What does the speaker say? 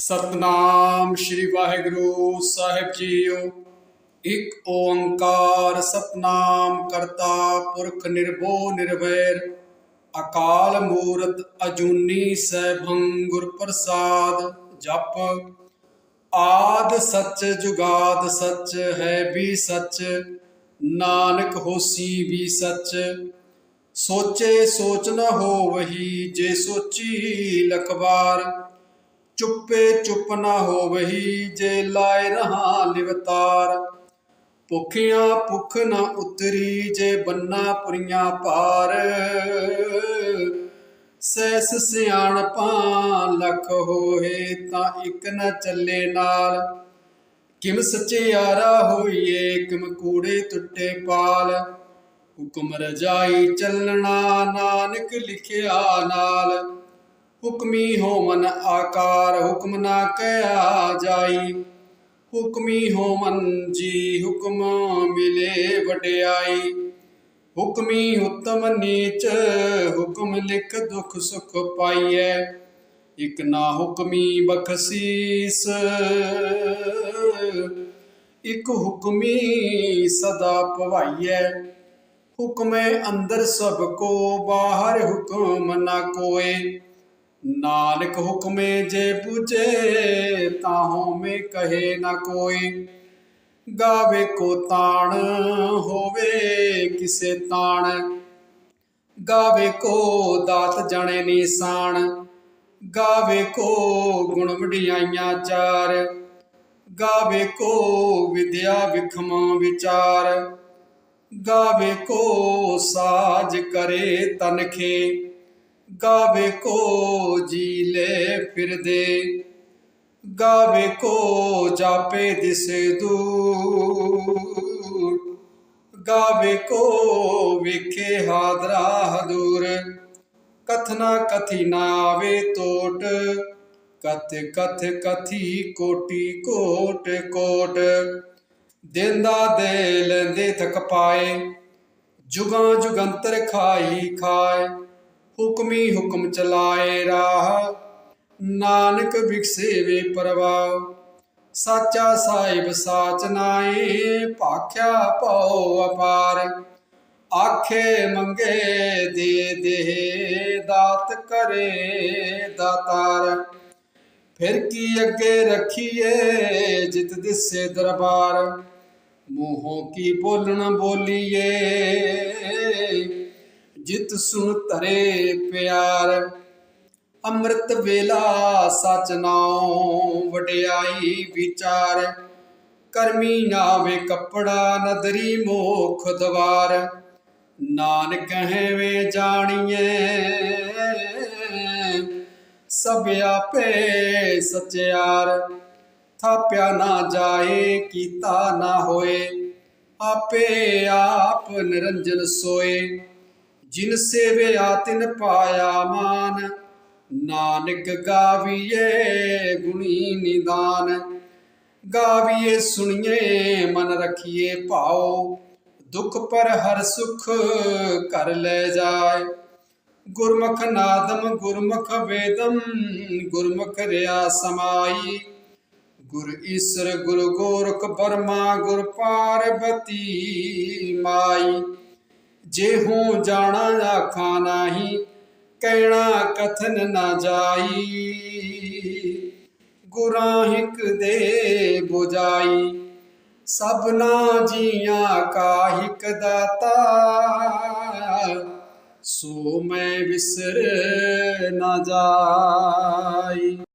ਸਤਨਾਮ ਸ੍ਰੀ ਵਾਹਿਗੁਰੂ ਸਾਹਿਬ ਜੀਓ। ਇਕ ਓੰਕਾਰ ਸਤਨਾਮ ਕਰਤਾ ਪੁਰਖ ਨਿਰਭਉ ਨਿਰਵੈਰ। ਅਕਾਲ ਮੂਰਤ ਅਜੂਨੀ ਸੈਭੰ ਗੁਰ ਪ੍ਰਸਾਦ ਜਪ। ਆਦ ਸੱਚ ਜੁਗਾਦ ਸੱਚ ਹੈ ਵੀ ਸੱਚ, ਨਾਨਕ ਹੋਸੀ ਵੀ ਸੱਚ। ਸੋਚੇ ਸੋਚ ਨ ਹੋਵਹੀ, ਜੇ ਸੋਚੀ ਲਖਵਾਰ ਚੁੱਪੇ ਚੁੱਪ ਨਾ ਹੋਵਹੀ ਜੇ ਲਾਇ ਰਹਾ ਲਿਵਤਾਰ ਭੁਖਿਆਂ ਭੁਖ ਨ ਉਤਰੀ ਜੇ ਬੰਨਾ ਪੁਰੀਆਂ ਪਾਰ ਸੈਸ ਸਿਆਣਪਾਂ ਲਖ ਹੋਏ ਤਾਂ ਇੱਕ ਨਾ ਚੱਲੇ ਨਾਲ। ਕਿਮ ਸਚਿਆਰਾ ਹੋਈਏ ਕਿਮ ਕੂੜੇ ਟੁੱਟੇ ਪਾਲ। ਹੁਕਮ ਰਜਾਈ ਚੱਲਣਾ ਨਾਨਕ ਲਿਖਿਆ ਨਾਲ। ਹੁਕਮੀ ਹੋਮਨ ਆਕਾਰ ਹੁਕਮ ਨਾ ਕਹਿਆ ਜਾਈ ਹੁਕਮੀ ਹੋਮਨ ਜੀ ਹੁਕਮ ਮਿਲੇ ਵਡਿਆਈ ਹੁਕਮੀ ਉਤਮ ਨੀਚ ਹੁਕਮ ਲਿਖ ਦੁਖ ਸੁਖ ਪਾਈਐ ਇਕ ਨਾ ਹੁਕਮੀ ਬਖਸ਼ੀਸ ਇਕ ਹੁਕਮੀ ਸਦਾ ਭਵਾਈਐ ਹੁਕਮੇ ਅੰਦਰ ਸਭ ਕੋ ਬਾਹਰ ਹੁਕਮ ਨਾ ਕੋਏ ਨਾਨਕ ਹੁਕਮੇ ਜੇ ਬੁਝੇ, ਤਾਹੋਂ ਮੇ ਕਹੇ ਨਾ ਕੋਈ। ਗਾਵੇ ਕੋ ਤਾਣ ਹੋਵੇ, ਕਿਸੇ ਤਾਣ। ਗਾਵੇ ਕੋ ਦਾਤ ਜਾਣੇ ਨਿਸ਼ਾਨ। ਗਾਵੇ ਕੋ ਗੁਣ ਵਡਿਆਈਆਂ ਚਾਰ। ਗਾਵੇ ਕੋ ਵਿਦਿਆ ਵਿਖਮ ਵਿਚਾਰ। ਗਾਵੇ ਕੋ ਸਾਜ ਕਰੇ ਤਨਖੇ। ਗਾਵੇ ਕੋ ਜੀ ਲੈ ਫਿਰਦੇ, ਗਾਵੇ ਕੋ ਜਾਪੇ ਦਿਸੇ ਦੂਰ, ਗਾਵੇ ਕੋ ਵੇਖੇ ਹਾਦਰਾ ਹਦੂਰ। ਕਥਨਾ ਕਥੀ ਨਾ ਆਵੇ ਟੋਟ ਕਥ ਕਥ ਕਥੀ ਕੋਟੀ ਕੋਟ ਕੋਟ। ਦਿੰਦਾ ਦੇ ਲੈਂਦੇ ਥਕ ਪਾਏ, ਜੁਗਾਂ ਜੁਗੰਤਰ ਖਾਈ ਖਾਏ। ਹੁਕਮੀ ਹੁਕਮ ਚਲਾਏ ਰਾਹ ਨਾਨਕ ਵਿਖਸੇ ਵੇ ਪਰਵਾਹ ਸਾਚਾ ਸਾਹਿਬ ਸਾਚ ਨਾਏ ਭਾਖਿਆ ਪਉ ਅਪਾਰ ਆਖੇ ਮੰਗੇ ਦੇ ਦੇ ਦਾਤ ਕਰੇ ਦਾਤਾਰ ਫਿਰ ਕੀ ਅੱਗੇ ਰੱਖੀਏ ਜਿਤ ਦਿਸੇ ਦਰਬਾਰ ਮੂੰਹੋਂ ਕੀ ਬੋਲਣ ਬੋਲੀਏ ਜਿਤ ਸੁਣ ਧਰੇ ਪਿਆਰ। ਅੰਮ੍ਰਿਤ ਵੇਲਾ ਸਚ ਨਾਉ, ਵਡਿਆਈ ਵਿਚਾਰ। ਕਰਮੀ ਨਾਵੇ ਕੱਪੜਾ, ਨਦਰੀ ਮੋਖ ਦਵਾਰ। ਨਾਨਕ ਹੈ ਵੇ ਜਾਣੀਏ ਸਭ ਆਪੇ ਸਚਿਆਰ। ਥਾਪਿਆ ਨਾ ਜਾਏ, ਕੀਤਾ ਨਾ ਹੋਏ, ਆਪੇ ਆਪ ਨਿਰੰਜਨ ਸੋਏ। ਜਿਨ ਸੇਵਿਆ ਤਿਨ ਪਾਇਆ ਮਾਨ। ਨਾਨਕ ਗਾਵੀਏ ਗੁਣੀ ਨਿਦਾਨ। ਗਾਵੀਏ ਸੁਣੀਏ, ਮਨ ਰਖੀਏ ਭਾਉ। ਦੁਖ ਪਰ ਹਰ ਸੁਖ ਕਰ ਲੈ ਜਾਏ। ਗੁਰਮੁਖ ਨਾਦਮ, ਗੁਰਮੁਖ ਵੇਦਮ, ਗੁਰਮੁਖ ਰਿਆ ਸਮਾਈ। ਗੁਰ ਈਸਰ, ਗੁਰ ਗੋਰਖ ਬਰਮਾ, ਗੁਰ ਪਾਰਬਤੀ ਮਾਈ। ਜੇ ਹੂੰ ਜਾਣਾ ਆਖਾਂ ਨਾਹੀ, ਕਹਿਣਾ ਕਥਨ ਨਾ ਜਾਈ। ਗੁਰਾਂ ਦੇ 부ਜਾਈ ਸਭਨਾ ਜੀਆਂ ਕਾ ਹਿਕ ਦਾਤਾ। ਸੋ ਮੈਂ ਵਿਸਰ ਨਾ ਜਾਈ।